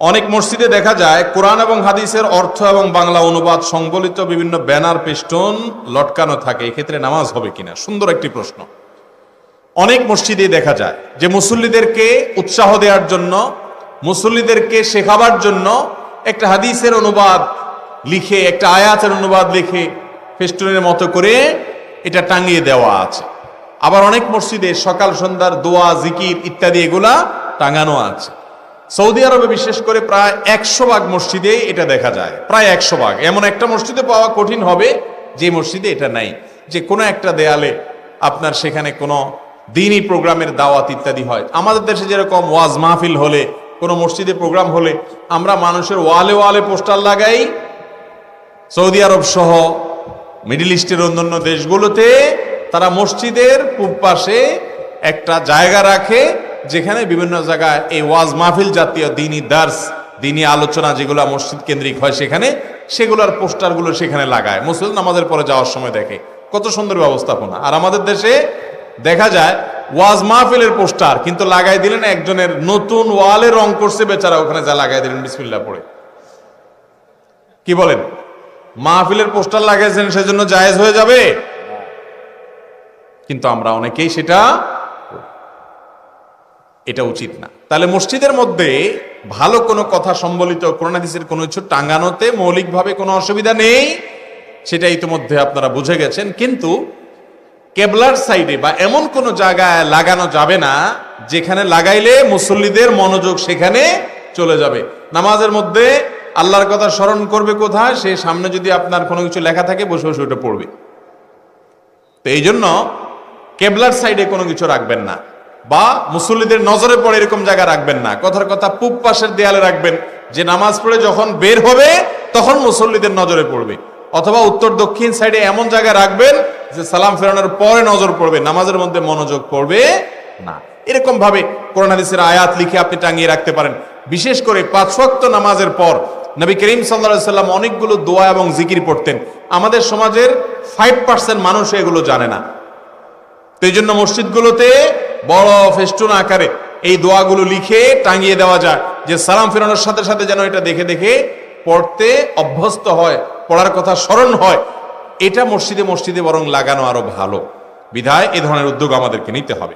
অনেক মসজিদে দেখা যায় কোরআন এবং হাদিসের অর্থ এবং বাংলা অনুবাদ সংবলিত বিভিন্ন ব্যানার পেস্টন লটকানো থাকে। এক্ষেত্রে নামাজ হবে কিনা? সুন্দর একটি প্রশ্ন। অনেক মসজিদে দেখা যায় যে মুসল্লিদেরকে উৎসাহ দেওয়ার জন্য, মুসল্লিদেরকে শেখাবার জন্য একটা হাদিসের অনুবাদ লিখে, একটা আয়াতের অনুবাদ লিখে ফেস্টুনের মতো করে এটা টাঙিয়ে দেওয়া আছে। আবার অনেক মসজিদে সকাল সন্ধ্যার দোয়া, জিকির ইত্যাদি এগুলা টাঙানো আছে। সৌদি আরবে বিশেষ করে প্রায় একশো ভাগ মসজিদে এটা দেখা যায়। প্রায় একশো ভাগ। এমন একটা মসজিদে পাওয়া কঠিন হবে যে মসজিদে এটা নাই। যে কোনো একটা দেয়ালে আপনার সেখানে কোনো দিনই প্রোগ্রামের দাওয়াত ইত্যাদি হয়। আমাদের দেশে যেরকম ওয়াজ মাহফিল হলে, কোনো মসজিদে প্রোগ্রাম হলে, আমরা মানুষের ওয়ালে ওয়ালে পোস্টার লাগাই। সৌদি আরব সহ মিডিল ইস্টের অন্যান্য দেশগুলোতে তারা মসজিদের পূব পাশে একটা জায়গা রাখে। যেখানে বিভিন্ন জায়গায় এই ওয়াজ মাহফিল জাতীয় দিনই দার্স দিনই আলোচনা যেগুলো মসজিদ কেন্দ্রিক হয় সেখানে, সেগুলোর পোস্টারগুলো সেখানে লাগায়। মুসলিম নামাজের পরে যাওয়ার সময় দেখে। কত সুন্দর ব্যবস্থাপনা। আর আমাদের দেশে দেখা যায়, ওয়াজ মাহফিলের পোস্টার কিন্তু লাগাই দিলেন একজনের নতুন ওয়ালে রং করছে বেচারা, ওখানে যা লাগাই দিলেন বিসমিল্লা পড়ে। কি বলেন? মাহফিলের পোস্টার লাগাইছেন, সেজন্য জায়েজ হয়ে যাবে? কিন্তু আমরা অনেকেই সেটা এটা উচিত না। তাহলে মসজিদের মধ্যে ভালো কোনো কথা সম্বলিত করোনাদিসের কোনো কিছু টাঙ্গানোতে মৌলিকভাবে কোনো অসুবিধা নেই, সেটা ইতিমধ্যে আপনারা বুঝে গেছেন। কিন্তু কেবলার সাইডে বা এমন কোন জায়গায় লাগানো যাবে না, যেখানে লাগাইলে মুসল্লিদের মনোযোগ সেখানে চলে যাবে। নামাজের মধ্যে আল্লাহর কথা স্মরণ করবে কোথায়? সে সামনে যদি আপনার কোনো কিছু লেখা থাকে, বসে বসে ওটা পড়বে। তো এই জন্য কেবলার সাইডে কোনো কিছু রাখবেন না। বা মুসল্লিদের নজরে পড়ে এরকম জায়গা রাখবেন না। কথার কথা, পূব পাশের দেয়ালে রাখবেন। যে নামাজ পড়ে যখন বের হবে, তখন মুসল্লিদের নজরে পড়বে। অথবা উত্তর দক্ষিণ সাইডে এমন জায়গা রাখবেন, যে সালাম ফেরানোর পরে নজর পড়বে, নামাজের মধ্যে মনোযোগ পড়বে না। এরকম ভাবে কোরআন আয়াত লিখে আপনি টাঙিয়ে রাখতে পারেন। বিশেষ করে পাঁচ নামাজের পর নবী করিম সাল্লা সাল্লাম অনেকগুলো দোয়া এবং জিকির পড়তেন। আমাদের সমাজের ফাইভ পার্সেন্ট মানুষ এগুলো জানে না। তো এই জন্য মসজিদগুলোতে বড় ফেস্টুন আকারে এই দোয়াগুলো লিখে টাঙিয়ে দেওয়া যায় যে সালাম ফেরানোর সাথে সাথে যেন এটা দেখে দেখে পড়তে অভ্যস্ত হয়, পড়ার কথা স্মরণ হয়। এটা মসজিদে মসজিদে বরং লাগানো আরও ভালো। বিধায় এ ধরনের উদ্যোগ আমাদেরকে নিতে হবে।